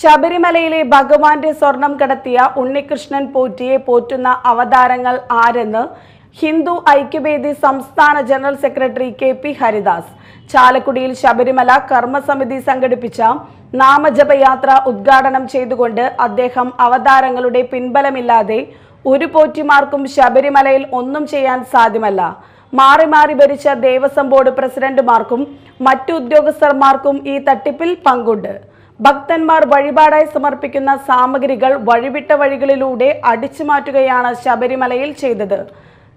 ശബരിമലയിലെ ഭഗവാന്റെ സ്വർണം കടത്തിയ ഉണ്ണികൃഷ്ണൻ പോറ്റിയെ പോറ്റുന്ന അവതാരങ്ങൾ ആരെന്ന് ഹിന്ദു ഐക്യവേദി സംസ്ഥാന general secretary K P Haridas. ചാലക്കുടിയിൽ ശബരിമല കർമ്മസമിതി സംഘടിപ്പിച്ച നാമജപയാത്ര ഉദ്ഘാടനം ചെയ്തുകൊണ്ട് അദ്ദേഹം അവതാരങ്ങളുടെ പിൻബലമില്ലാതെ ഒരു പോറ്റിമാർക്കും ശബരിമലയിൽ ഒന്നും ചെയ്യാൻ സാധ്യമല്ല. മാറി മാറി ഭരിച്ച ദേവസ്വം ബോർഡ് പ്രസിഡന്റുമാർക്കും മറ്റു ഉദ്യോഗസ്ഥർമാർക്കും ഈ തട്ടിപ്പിൽ പങ്കുണ്ട്. ഭക്തന്മാർ വഴിപാടായി സമർപ്പിക്കുന്ന സാമഗ്രികൾ വഴിവിട്ട വഴികളിലൂടെ അടിച്ചു മാറ്റുകയാണ് ശബരിമലയിൽ ചെയ്തത്.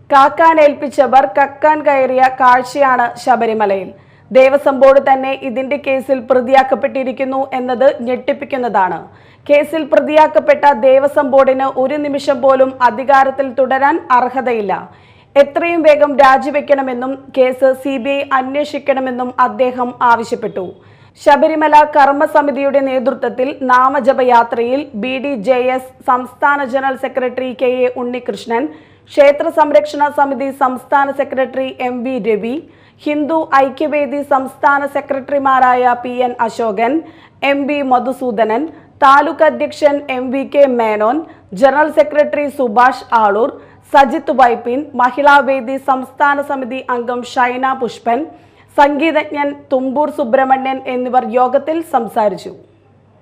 കാക്കാൻ ഏൽപ്പിച്ചവർ കക്കാൻ കയറിയ കാഴ്ചയാണ് ശബരിമലയിൽ. ദേവസ്വം ബോർഡ് തന്നെ ഇതിന്റെ കേസിൽ പ്രതിയാക്കപ്പെട്ടിരിക്കുന്നു എന്നത് ഞെട്ടിപ്പിക്കുന്നതാണ്. കേസിൽ പ്രതിയാക്കപ്പെട്ട ദേവസ്വം ബോർഡിന് ഒരു നിമിഷം പോലും അധികാരത്തിൽ തുടരാൻ അർഹതയില്ല. എത്രയും വേഗം രാജിവെക്കണമെന്നും കേസ് സി ബി ഐ അന്വേഷിക്കണമെന്നും അദ്ദേഹം ആവശ്യപ്പെട്ടു. ശബരിമല കർമ്മസമിതിയുടെ നേതൃത്വത്തിൽ നാമജപയാത്രയിൽ ബി ഡി ജെ എസ് സംസ്ഥാന general secretary K A Unnikrishnan Kshetra Samrakshana Samithi സംസ്ഥാന secretary M V Ravi Hindu Aikya സംസ്ഥാന സെക്രട്ടറിമാരായ P N Ashokan M V Madhusoodanan taluk അധ്യക്ഷൻ M V K Menon general secretary Subhash Aloor Sajith Vypin Mahilavedi സംസ്ഥാന സമിതി അംഗം ഷൈന പുഷ്പൻ സംഗീതജ്ഞൻ തുമ്പൂർ സുബ്രഹ്മണ്യൻ എന്നിവർ യോഗത്തിൽ സംസാരിച്ചു